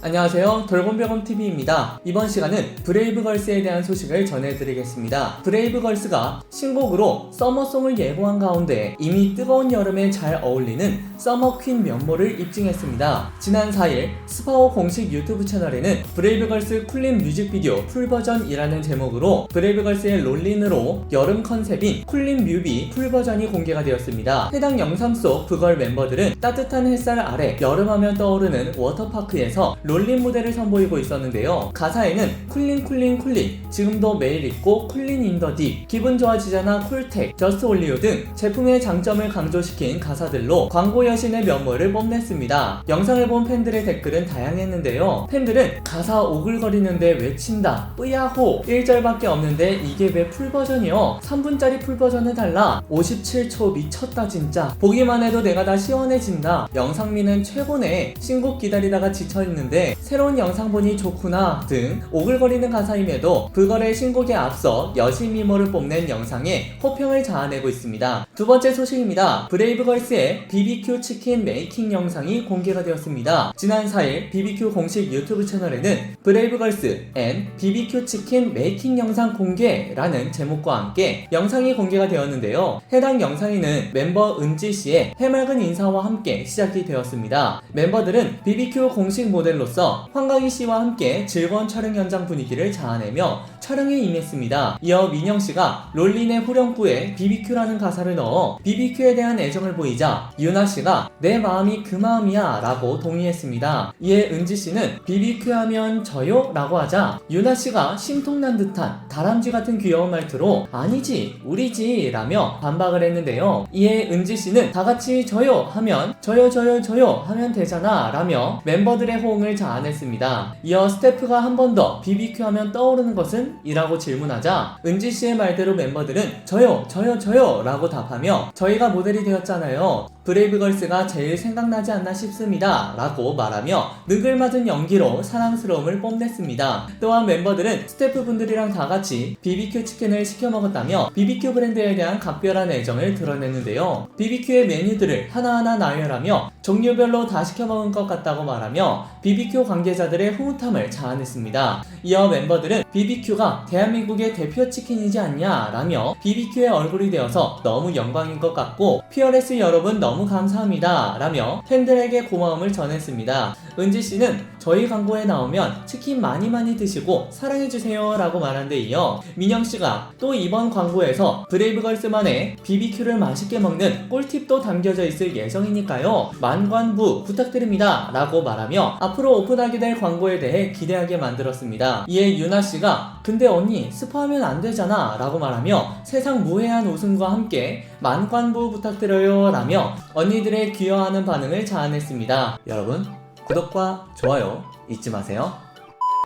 안녕하세요. 돌곰별곰TV입니다. 이번 시간은 브레이브걸스에 대한 소식을 전해드리겠습니다. 브레이브걸스가 신곡으로 서머송을 예고한 가운데 이미 뜨거운 여름에 잘 어울리는 서머퀸 면모를 입증했습니다. 지난 4일 스파오 공식 유튜브 채널에는 브레이브걸스 쿨린 뮤직비디오 풀버전이라는 제목으로 브레이브걸스의 롤린으로 여름 컨셉인 쿨린 뮤비 풀버전이 공개가 되었습니다. 해당 영상 속 브걸 멤버들은 따뜻한 햇살 아래 여름하면 떠오르는 워터파크에서 롤린 무대를 선보이고 있었는데요. 가사에는 쿨린 쿨린 쿨린 지금도 매일 입고 쿨린 인더 딥 기분 좋아지잖아 쿨텍 저스트 올리오 등 제품의 장점을 강조시킨 가사들로 광고 여신의 면모를 뽐냈습니다. 영상을 본 팬들의 댓글은 다양했는데요. 팬들은 가사 오글거리는데 외친다 뿌야호 1절밖에 없는데 이게 왜 풀버전이요 3분짜리 풀버전을 달라 57초 미쳤다 진짜 보기만 해도 내가 다 시원해진다 영상미는 최고네 신곡 기다리다가 지쳐있는데 새로운 영상 보니 좋구나 등 오글거리는 가사임에도 불거의 신곡에 앞서 여신 미모를 뽐낸 영상에 호평을 자아내고 있습니다 두 번째 소식입니다 브레이브걸스의 BBQ 치킨 메이킹 영상이 공개가 되었습니다 지난 4일 BBQ 공식 유튜브 채널에는 브레이브걸스 앤 BBQ 치킨 메이킹 영상 공개라는 제목과 함께 영상이 공개가 되었는데요. 해당 영상에는 멤버 은지 씨의 해맑은 인사와 함께 시작이 되었습니다. 멤버들은 BBQ 공식 모델로 서 황가희 씨와 함께 즐거운 촬영 현장 분위기를 자아내며 촬영에 임했습니다. 이어 민영 씨가 롤린의 후렴구에 BBQ라는 가사를 넣어 BBQ에 대한 애정을 보이자 유나 씨가 내 마음이 그 마음이야 라고 동의했습니다. 이에 은지 씨는 BBQ 하면 저요? 라고 하자 유나 씨가 심통난 듯한 다람쥐 같은 귀여운 말투로 아니지 우리지 라며 반박을 했는데요. 이에 은지 씨는 다 같이 저요 하면 저요 저요 저요 하면 되잖아 라며 멤버들의 호응을 자아냈습니다. 이어 스태프가 한 번 더 BBQ 하면 떠오르는 것은? 이라고 질문하자 은지 씨의 말대로 멤버들은 저요 저요 저요 라고 답하며 저희가 모델이 되었잖아요. 브레이브걸스가 제일 생각나지 않나 싶습니다. 라고 말하며 느글맞은 연기로 사랑스러움을 뽐냈습니다. 또한 멤버들은 스태프분들이랑 다 같이 BBQ 치킨을 시켜 먹었다며 BBQ 브랜드에 대한 각별한 애정을 드러냈는데요. BBQ의 메뉴들을 하나하나 나열하며 종류별로 다 시켜 먹은 것 같다고 말하며 BBQ 관계자들의 흐뭇함을 자아냈습니다. 이어 멤버들은 BBQ가 대한민국의 대표 치킨이지 않냐 라며 BBQ의 얼굴이 되어서 너무 영광인 것 같고 피어레스 여러분 너무 감사합니다 라며 팬들에게 고마움을 전했습니다. 은지 씨는 저희 광고에 나오면 치킨 많이 많이 드시고 사랑해주세요 라고 말한 데 이어 민영 씨가 또 이번 광고에서 브레이브걸스만의 BBQ를 맛있게 먹는 꿀팁도 담겨져 있을 예정이니까요 만관부 부탁드립니다 라고 말하며 앞으로 오픈하게 될 광고에 대해 기대하게 만들었습니다. 이에 유나 씨가 근데 언니 스포하면 안 되잖아 라고 말하며 세상 무해한 웃음과 함께 만관부 부탁드려요 라며 언니들의 귀여워하는 반응을 자아냈습니다. 여러분 구독과 좋아요 잊지 마세요.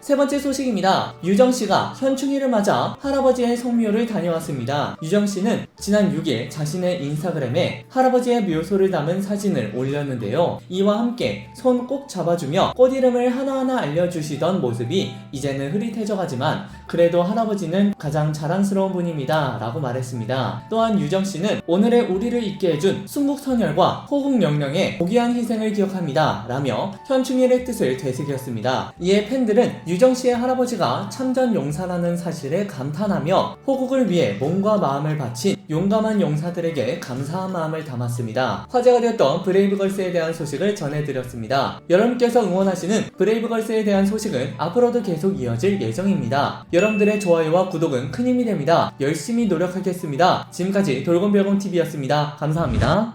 세 번째 소식입니다. 유정 씨가 현충일을 맞아 할아버지의 성묘를 다녀왔습니다. 유정 씨는 지난 6일 자신의 인스타그램에 할아버지의 묘소를 담은 사진을 올렸는데요. 이와 함께 손 꼭 잡아주며 꽃 이름을 하나하나 알려주시던 모습이 이제는 흐릿해져 가지만 그래도 할아버지는 가장 자랑스러운 분입니다. 라고 말했습니다. 또한 유정 씨는 오늘의 우리를 있게 해준 순국선열과 호국영령의 고귀한 희생을 기억합니다. 라며 현충일의 뜻을 되새겼습니다. 이에 팬들은 유정 씨의 할아버지가 참전 용사라는 사실에 감탄하며 호국을 위해 몸과 마음을 바친 용감한 용사들에게 감사한 마음을 담았습니다. 화제가 되었던 브레이브걸스에 대한 소식을 전해드렸습니다. 여러분께서 응원하시는 브레이브걸스에 대한 소식은 앞으로도 계속 이어질 예정입니다. 여러분들의 좋아요와 구독은 큰 힘이 됩니다. 열심히 노력하겠습니다. 지금까지 돌곰별곰TV였습니다. 감사합니다.